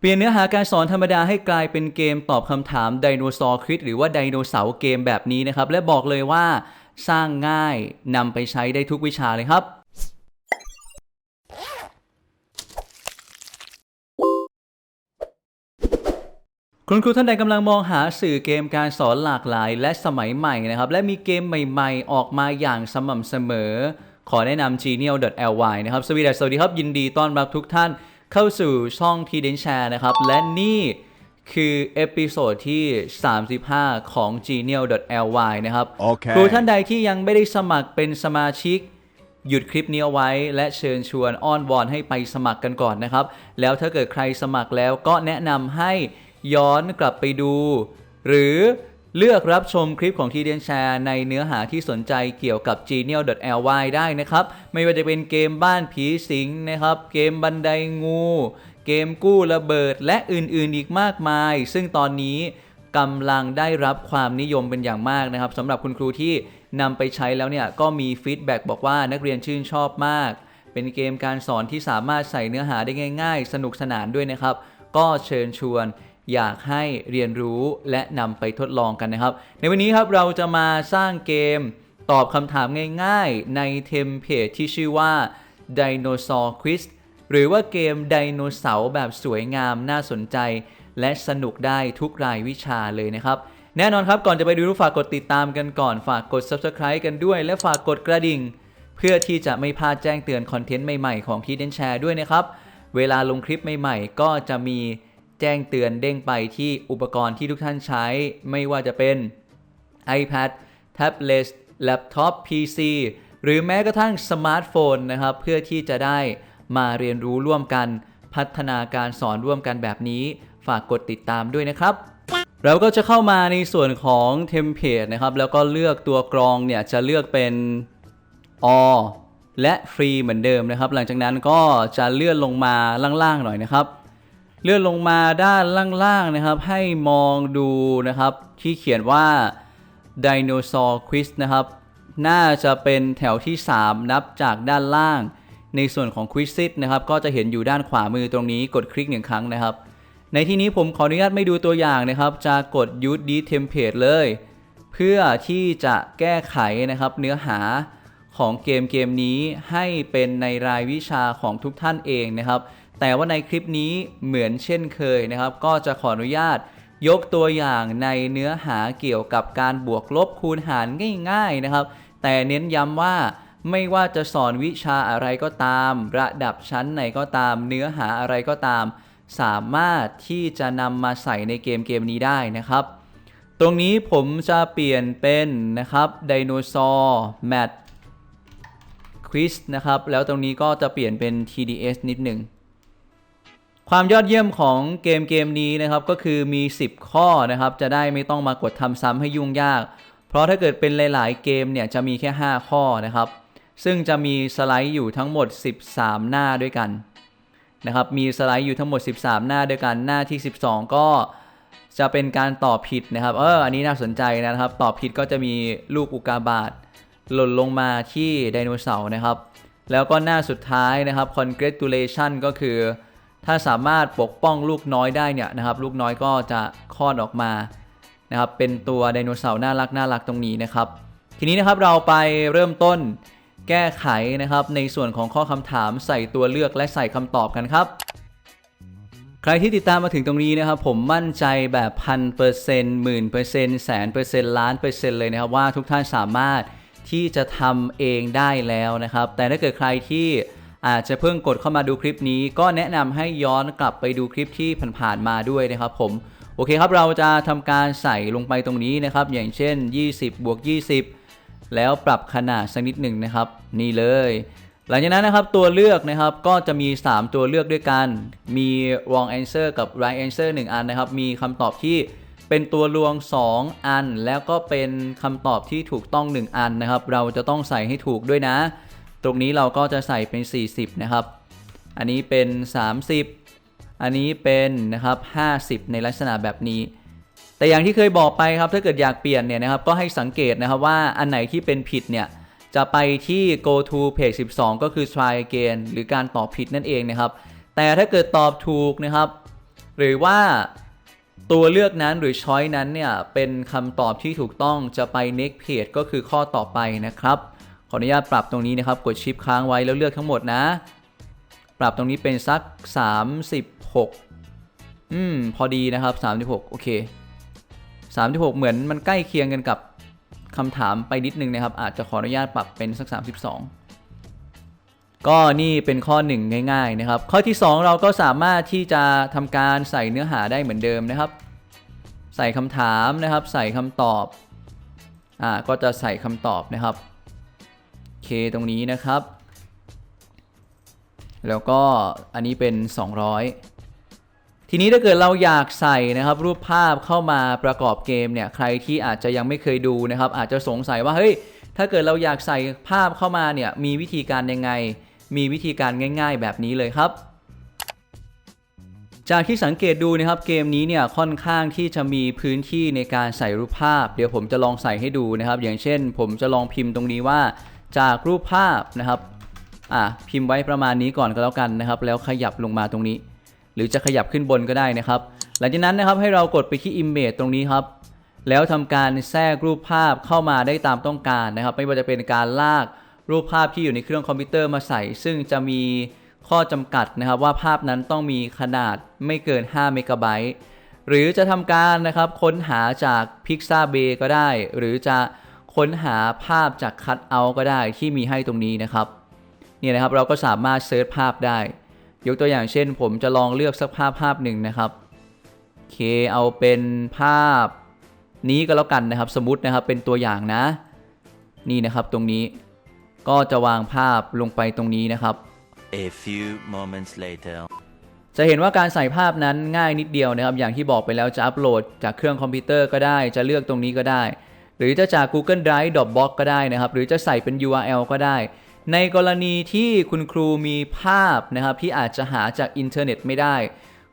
เปลี่ยนเนื้อหาการสอนธรรมดาให้กลายเป็นเกมตอบคำถามไดโนเสาร์ควิดหรือว่าไดโนเสาร์เกมแบบนี้นะครับ และบอกเลยว่าสร้างง่ายนำไปใช้ได้ทุกวิชาเลยครับ คุณครูท่านใดกำลังมองหาสื่อเกมการสอนหลากหลาย และสมัยใหม่นะครับ และมีเกมใหม่ ๆ ออกมาอย่างสม่ำเสมอ ขอแนะนำ genial.ly นะครับสวัสดีสวัสดีครับยินดีต้อนรับทุกท่าน เข้าสู่ช่องทีเดนแชร์นะครับ และนี่คือเอพิโซดที่ 35 ของ genial.ly นะครับโอเคครูท่านใดที่ยังไม่ได้สมัครเป็นสมาชิก หยุดคลิปนี้เอาไว้ และเชิญชวนอ้อนวอนให้ไปสมัครกันก่อนนะครับ แล้วถ้าเกิดใครสมัครแล้วก็แนะนำให้ย้อนกลับไปดู หรือ เลือกรับชมคลิปของทีเดียนแชร์ในเนื้อหาที่สนใจเกี่ยวกับ genial.ly ได้นะครับ ไม่ว่าจะเป็นเกมบ้านผีสิงนะครับ เกมบันไดงู เกมกู้ระเบิดและอื่นๆอีกมากมาย ซึ่งตอนนี้กำลังได้รับความนิยมเป็นอย่างมากนะครับสำหรับคุณครูที่นำไปใช้แล้วเนี่ยก็มีฟีดแบ็กบอกว่านักเรียนชื่นชอบมาก เป็นเกมการสอนที่สามารถใส่เนื้อหาได้ง่าย ๆ สนุกสนานด้วยนะครับ ก็เชิญชวน อยากให้เรียนรู้และนำไปทดลองกันนะครับ ในวันนี้ครับเราจะมาสร้างเกมตอบคำถามง่ายๆ ในเทมเพลตที่ชื่อว่า Dinosaur Quiz หรือว่าเกมไดโนเสาร์แบบสวยงามน่าสนใจ และสนุกได้ทุกรายวิชาเลยนะครับ แน่นอนครับก่อนจะไปดูฝากกดติดตามกันก่อนฝากกด Subscribe กันด้วย และฝากกดกระดิ่ง เพื่อที่จะไม่พลาดแจ้งเตือนคอนเทนต์ใหม่ๆ ของทีเดนแชร์ด้วยนะครับ เวลาลงคลิปใหม่ๆ ก็จะมี แจ้งเตือนเด้งไปที่อุปกรณ์ที่ทุกท่านใช้ ไม่ว่าจะเป็น iPad Tablet Laptop PC หรือแม้กระทั่งสมาร์ทโฟนนะครับ เพื่อที่จะได้มาเรียนรู้ร่วมกันพัฒนาการสอนร่วมกันแบบนี้ ฝากกดติดตามด้วยนะครับ เราก็จะเข้ามาในส่วนของเทมเพลตนะครับ แล้วก็เลือกตัวกรองเนี่ย จะเลือกเป็นอและฟรีเหมือนเดิมนะครับ หลังจากนั้นก็จะเลื่อนลงมาล่างๆหน่อยนะครับ เลื่อนลงมาด้านล่างๆนะครับ ให้มองดูนะครับ ที่เขียนว่า Dinosaur Quiz นะครับ น่าจะเป็นแถวที่ 3 นับจากด้านล่าง ในส่วนของ Quizit นะครับ ก็จะเห็นอยู่ด้านขวามือตรงนี้กดคลิกหนึ่งครั้งนะครับ ในที่นี้ผมขออนุญาตไม่ดูตัวอย่างนะครับ จะกด Use this template เลย เพื่อที่จะแก้ไขนะครับ เนื้อหาของเกมเกมนี้ให้เป็นในรายวิชาของทุกท่านเองนะครับ แต่ว่าในคลิปนี้เหมือนเช่นเคยนะครับ ก็จะขออนุญาตยกตัวอย่างในเนื้อหาเกี่ยวกับการบวกลบคูณหารง่ายๆนะครับ แต่เน้นย้ำว่าไม่ว่าจะสอนวิชาอะไรก็ตาม ระดับชั้นไหนก็ตาม เนื้อหาอะไรก็ตาม สามารถที่จะนำมาใส่ในเกมเกมนี้ได้นะครับ ตรงนี้ผมจะเปลี่ยนเป็นนะครับไดโนเสาร์แมทควิสนะครับ แล้วตรงนี้ก็จะเปลี่ยนเป็น TDS นิดหนึ่ง ความยอดเยี่ยมของเกมเกมนี้นะครับก็คือมี 10 ข้อนะครับ จะได้ไม่ต้องมากดทำซ้ำให้ยุ่งยาก เพราะถ้าเกิดเป็นหลาย ๆ เกมเนี่ยจะมีแค่ 5 ข้อนะครับ ซึ่งจะมีสไลด์อยู่ทั้งหมด 13 หน้าด้วยกันนะครับ มีสไลด์อยู่ทั้งหมด 13 หน้าด้วยกันหน้าที่ 12 ก็จะเป็นการตอบผิดนะครับ เอออันนี้น่าสนใจนะครับ ตอบผิดก็จะมีลูกอุกาบาตหล่นลงมาที่ไดโนเสาร์นะครับ แล้วก็หน้าสุดท้ายนะครับ congratulation ก็คือ ถ้าสามารถปกป้องลูกน้อยได้เนี่ยนะครับ ลูกน้อยก็จะคลอดออกมานะครับเป็นตัวไดโนเสาร์น่ารักน่ารักตรงนี้นะครับ ทีนี้นะครับเราไปเริ่มต้นแก้ไขนะครับ ในส่วนของข้อคำถามใส่ตัวเลือกและใส่คำตอบกันครับ ใครที่ติดตามมาถึงตรงนี้นะครับ ผมมั่นใจแบบพันเปอร์เซ็นต์หมื่นเปอร์เซ็นต์แสนเปอร์เซ็นต์ล้านเปอร์เซ็นต์เลยนะครับว่าทุกท่านสามารถที่จะทำเองได้แล้วนะครับ แต่ถ้าเกิดใครที่ อาจจะเพิ่งกดเข้ามาดูคลิปนี้ ก็แนะนำให้ย้อนกลับไปดูคลิปที่ผ่านๆมาด้วยนะครับผมโอเคครับเราจะทำการใส่ลงไปตรงนี้นะครับ อย่างเช่น 20บวก20 แล้วปรับขนาดสักนิดหนึ่งนะครับ นี่เลย หลังจากนั้นนะครับตัวเลือกนะครับก็จะมี 3 ตัวเลือกด้วยกัน มี wrong answer กับ right answer 1 อันนะครับ มีคำตอบที่เป็นตัวลวง 2 อัน แล้วก็เป็นคำตอบที่ถูกต้อง 1 อันนะครับ เราจะต้องใส่ให้ถูกด้วยนะ ตรงนี้เราก็จะใส่เป็น 40 นะครับ อันนี้เป็น 30 อันนี้เป็นนะครับ 50 ในลักษณะแบบนี้ แต่อย่างที่เคยบอกไปครับถ้าเกิดอยากเปลี่ยนเนี่ยนะครับก็ให้สังเกตนะครับว่าอันไหนที่เป็นผิดเนี่ยจะไปที่ go to page 12 ก็คือ try again หรือการตอบผิดนั่นเองนะครับ แต่ถ้าเกิดตอบถูกนะครับ หรือว่าตัวเลือกนั้นหรือช้อยนั้นเนี่ยเป็นคำตอบที่ถูกต้องจะไป next page ก็คือข้อต่อไปนะครับ ขออนุญาตปรับตรงนี้นะครับ กดชิปค้างไว้แล้วเลือกทั้งหมดนะ ปรับตรงนี้เป็นสัก 36 อืม พอดีนะครับ 36 โอเค 36 เหมือนมันใกล้เคียงกันกับคำถามไปนิดนึงนะครับ อาจจะขออนุญาตปรับเป็นสัก 32 ก็นี่เป็นข้อ 1 ง่ายๆนะครับ ข้อที่ 2 เราก็สามารถที่จะทำการใส่เนื้อหาได้เหมือนเดิมนะครับ ใส่คำถามนะครับ ใส่คำตอบ อ่า ก็จะใส่คำตอบนะครับ โอเคตรงนี้นะครับ แล้วก็อันนี้เป็น 200 ทีนี้ถ้าเกิดเราอยากใส่นะครับ รูปภาพเข้ามาประกอบเกมเนี่ยใครที่อาจจะยังไม่เคยดูนะครับ อาจจะสงสัยว่าเฮ้ยถ้าเกิดเราอยากใส่ภาพเข้ามาเนี่ยมีวิธีการยังไง มีวิธีการง่าย ๆ แบบนี้เลยครับจากที่สังเกตดูนะครับเกมนี้เนี่ยค่อนข้างที่จะมีพื้นที่ในการใส่รูปภาพ เดี๋ยวผมจะลองใส่ให้ดูนะครับ อย่างเช่น ผมจะลองพิมพ์ตรงนี้ว่า จากรูปภาพนะครับอะพิมพ์ไว้ประมาณนี้ก่อนก็แล้วกันนะครับ แล้วขยับลงมาตรงนี้ หรือจะขยับขึ้นบนก็ได้นะครับ หลังจากนั้นนะครับให้เรากดไปที่ Image ตรงนี้ครับ แล้วทำการแทรกรูปภาพเข้ามาได้ตามต้องการนะครับ ไม่ว่าจะเป็นการลากรูปภาพที่อยู่ในเครื่องคอมพิวเตอร์มาใส่ ซึ่งจะมีข้อจำกัดนะครับว่าภาพนั้นต้องมีขนาดไม่เกิน 5 เมกะไบต์หรือจะทำการนะครับค้นหาจาก Pixabay ก็ได้ หรือจะ ค้นหาภาพจาก Cutout ก็ได้ที่มีให้ตรงนี้นะครับเนี่ยนะครับเราก็สามารถเซิร์ชภาพได้ ยกตัวอย่างเช่น ผมจะลองเลือกสักภาพภาพหนึ่งนะครับโอเคเอาเป็นภาพนี้ก็แล้วกันนะครับ สมมตินะครับเป็นตัวอย่างนะ นี่นะครับตรงนี้ก็จะวางภาพลงไปตรงนี้นะครับ A few moments later. จะเห็นว่าการใส่ภาพนั้นง่ายนิดเดียวนะครับ อย่างที่บอกไปแล้วจะอัปโหลดจากเครื่องคอมพิวเตอร์ก็ได้ จะเลือกตรงนี้ก็ได้ หรือจะจาก Google Drive Dropbox ก็ได้นะครับ หรือจะใส่เป็น URL ก็ได้ ในกรณีที่คุณครูมีภาพนะครับที่อาจจะหาจากอินเทอร์เน็ตไม่ได้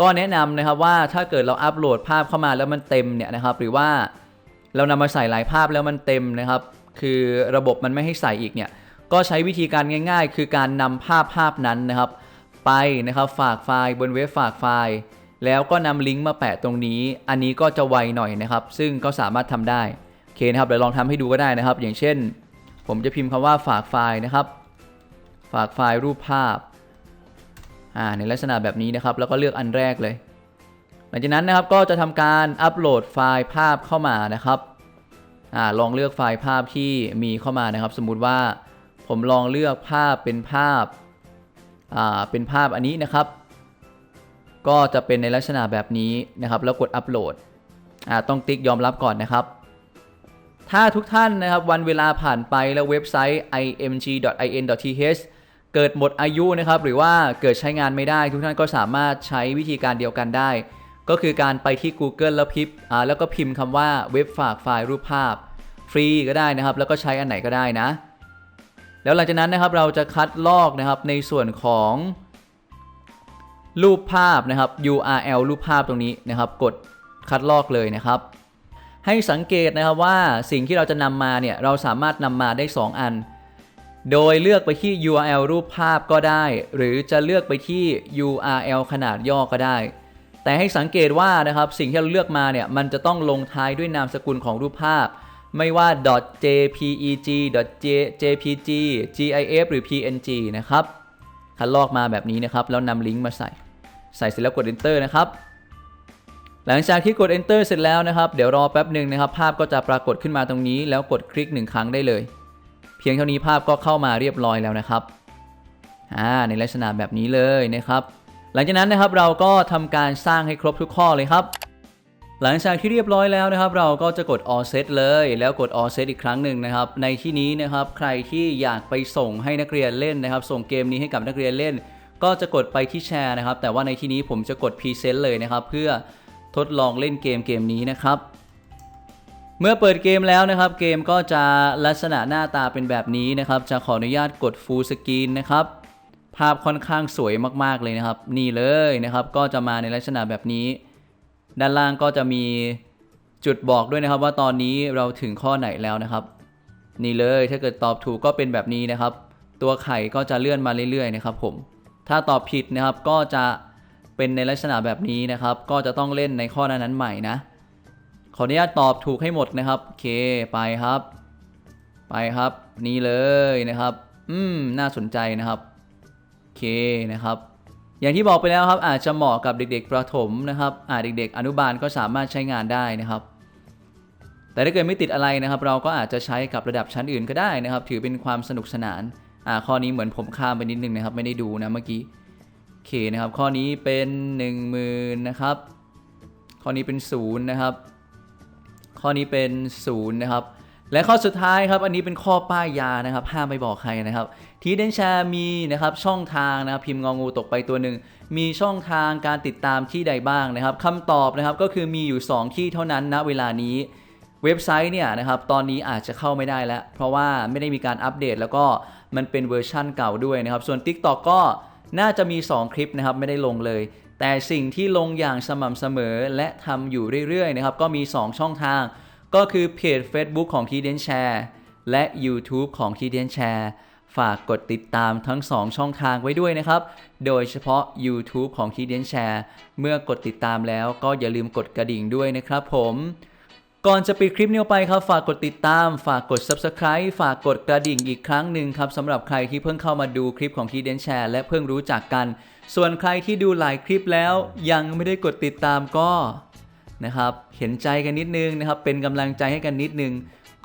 ก็แนะนำนะครับว่าถ้าเกิดเราอัปโหลดภาพเข้ามาแล้วมันเต็มเนี่ยนะครับ หรือว่าเรานำมาใส่หลายภาพแล้วมันเต็มนะครับ คือระบบมันไม่ให้ใส่อีกเนี่ยก็ใช้วิธีการง่าย ๆ คือการนำภาพภาพนั้นนะครับ ไปนะครับฝากไฟล์บนเว็บฝากไฟล์ แล้วก็นำลิงก์มาแปะตรงนี้ อันนี้ก็จะไวหน่อยนะครับ ซึ่งก็สามารถทำได้ เคนะครับเดี๋ยวลองทำให้ดูก็ได้นะครับ อย่างเช่น ผมจะพิมพ์คำว่าฝากไฟล์นะครับ ฝากไฟล์รูปภาพอ่าในลักษณะแบบนี้นะครับ แล้วก็เลือกอันแรกเลย หลังจากนั้นนะครับก็จะทำการอัปโหลดไฟล์ภาพเข้ามานะครับอ่าลองเลือกไฟล์ภาพที่มีเข้ามานะครับ สมมุติว่าผมลองเลือกภาพเป็นภาพอ่าเป็นภาพอันนี้นะครับ ก็จะเป็นในลักษณะแบบนี้นะครับ แล้วกดอัปโหลดอ่าต้องติ๊กยอมรับก่อนนะครับ ถ้าทุกท่านนะครับวันเวลาผ่านไปแล้วเว็บไซต์ img.in.th เกิดหมดอายุนะครับหรือว่าเกิดใช้งานไม่ได้ ทุกท่านก็สามารถใช้วิธีการเดียวกันได้ ก็คือการไปที่ Google แล้วพิมพ์อ่าแล้วก็พิมพ์คำว่าเว็บฝากไฟล์รูปภาพ ฟรีก็ได้นะครับ แล้วก็ใช้อันไหนก็ได้นะ แล้วหลังจากนั้นนะครับเราจะคัดลอกนะครับในส่วนของรูปภาพนะครับ URL รูปภาพตรงนี้นะครับ กดคัดลอกเลยนะครับ ให้สังเกตนะครับว่าสิ่งที่เราจะนำมาเนี่ยเราสามารถนำมาได้ 2 อัน โดยเลือกไปที่ URL รูปภาพก็ได้ หรือจะเลือกไปที่ URL ขนาดย่อก็ได้ แต่ให้สังเกตว่านะครับสิ่งที่เราเลือกมาเนี่ยมันจะต้องลงท้ายด้วยนามสกุลของรูปภาพ ไม่ว่า .jpeg .jpg gif หรือ png นะครับคัดลอกมาแบบนี้นะครับแล้วนำลิงก์มาใส่ ใส่เสร็จแล้วกด enter นะครับ หลังจากที่กด enter เสร็จแล้วนะครับเดี๋ยวรอแป๊บหนึ่งนะครับภาพก็จะปรากฏขึ้นมาตรงนี้ แล้วกดคลิกหนึ่งครั้งได้เลย เพียงเท่านี้ภาพก็เข้ามาเรียบร้อยแล้วนะครับอ่าในลักษณะแบบนี้เลยนะครับ หลังจากนั้นนะครับเราก็ทำการสร้างให้ครบทุกข้อเลยครับ หลังจากที่เรียบร้อยแล้วนะครับ เราก็จะกด all set เลย แล้วกด all set อีกครั้งหนึ่งนะครับ ในที่นี้นะครับใครที่อยากไปส่งให้นักเรียนเล่นนะครับ ส่งเกมนี้ให้กับนักเรียนเล่น ก็จะกดไปที่แชร์นะครับ แต่ว่าในที่นี้ผมจะกด present เลยนะครับ เพื่อ ทดลองเล่นเกมเกมนี้นะครับ เมื่อเปิดเกมแล้วนะครับ เกมก็จะลักษณะหน้าตาเป็นแบบนี้นะครับ จะขออนุญาตกด full screen นะครับ ภาพค่อนข้างสวยมากๆเลยนะครับ นี่เลยนะครับ ก็จะมาในลักษณะแบบนี้ ด้านล่างก็จะมีจุดบอกด้วยนะครับ ว่าตอนนี้เราถึงข้อไหนแล้วนะครับ นี่เลยถ้าเกิดตอบถูกก็เป็นแบบนี้นะครับ ตัวไข่ก็จะเลื่อนมาเรื่อยๆนะครับ ผม ถ้าตอบผิดนะครับก็จะ เป็นในลักษณะแบบนี้นะครับ ก็จะต้องเล่นในข้อนั้นๆใหม่นะ ขออนุญาตตอบถูกให้หมดนะครับโอเคไปครับ ไปครับ นี่เลยนะครับ อืมน่าสนใจนะครับโอเคนะครับ อย่างที่บอกไปแล้วครับ อาจจะเหมาะกับเด็ก ๆ ประถมนะครับอ่าเด็ก ๆ อนุบาลก็สามารถใช้งานได้นะครับ แต่ถ้าเกิดไม่ติดอะไรนะครับ เราก็อาจจะใช้กับระดับชั้นอื่นก็ได้นะครับ ถือเป็นความสนุกสนานอ่าข้อนี้เหมือนผมข้ามไปนิดนึงนะครับ ไม่ได้ดูนะเมื่อกี้ เคนะครับ ข้อนี้เป็น 1 0,000นะครับ ข้อนี้เป็น0นะครับ ข้อนี้เป็น0นะครับ และข้อสุดท้ายครับ อันนี้เป็นข้อป้ายยานะครับ ห้ามไปบอกใครนะครับ ทีเดนแชร์มีนะครับ ช่องทางนะครับ พิมพ์งองูตกไปตัวหนึ่ง มีช่องทางการติดตามที่ใดบ้างนะครับคำตอบนะครับก็คือมีอยู่ 2 ที่เท่านั้นณเวลานี้เว็บไซต์เนี่ยนะครับตอนนี้อาจจะเข้าไม่ได้แล้ว เพราะว่าไม่ได้มีการอัปเดต แล้วก็มันเป็นเวอร์ชั่นเก่าด้วยนะครับ ส่วน TikTok ก็ น่าจะมี 2 คลิปนะครับไม่ได้ลงเลย แต่สิ่งที่ลงอย่างสม่ำเสมอและทำอยู่เรื่อยๆนะครับก็มี 2 ช่องทาง ก็คือเพจ Facebook ของ t d e n Share และ YouTube ของ t d e n Share ฝากกดติดตามทั้ง 2 ช่องทางไว้ด้วยนะครับ โดยเฉพาะ YouTube ของ t d e n Share เมื่อกดติดตามแล้วก็อย่าลืมกดกระดิ่งด้วยนะครับผม ก่อนจะปิดคลิปนี้ไปครับ ฝากกดติดตาม ฝากกด Subscribe ฝากกดกระดิ่งอีกครั้งหนึ่งครับสำหรับใครที่เพิ่งเข้ามาดูคลิปของ t d e n Share และเพิ่งรู้จักกัน ส่วนใครที่ดูหลายคลิปแล้วยังไม่ได้กดติดตามก็นะครับเห็นใจกันนิดนึงนะครับ เป็นกำลังใจให้กันนิดนึง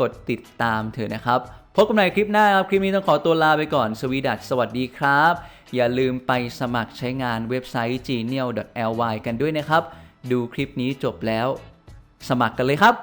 กดติดตามเถอะนะครับพบกันใหม่คลิปหน้าครับ คลิปนี้ต้องขอตัวลาไปก่อน สวีดัตสวัสดีครับ อย่าลืมไปสมัครใช้งานเว็บไซต์ genial.ly กันด้วยนะครับ ดูคลิปนี้จบแล้ว สมัครกันเลยครับ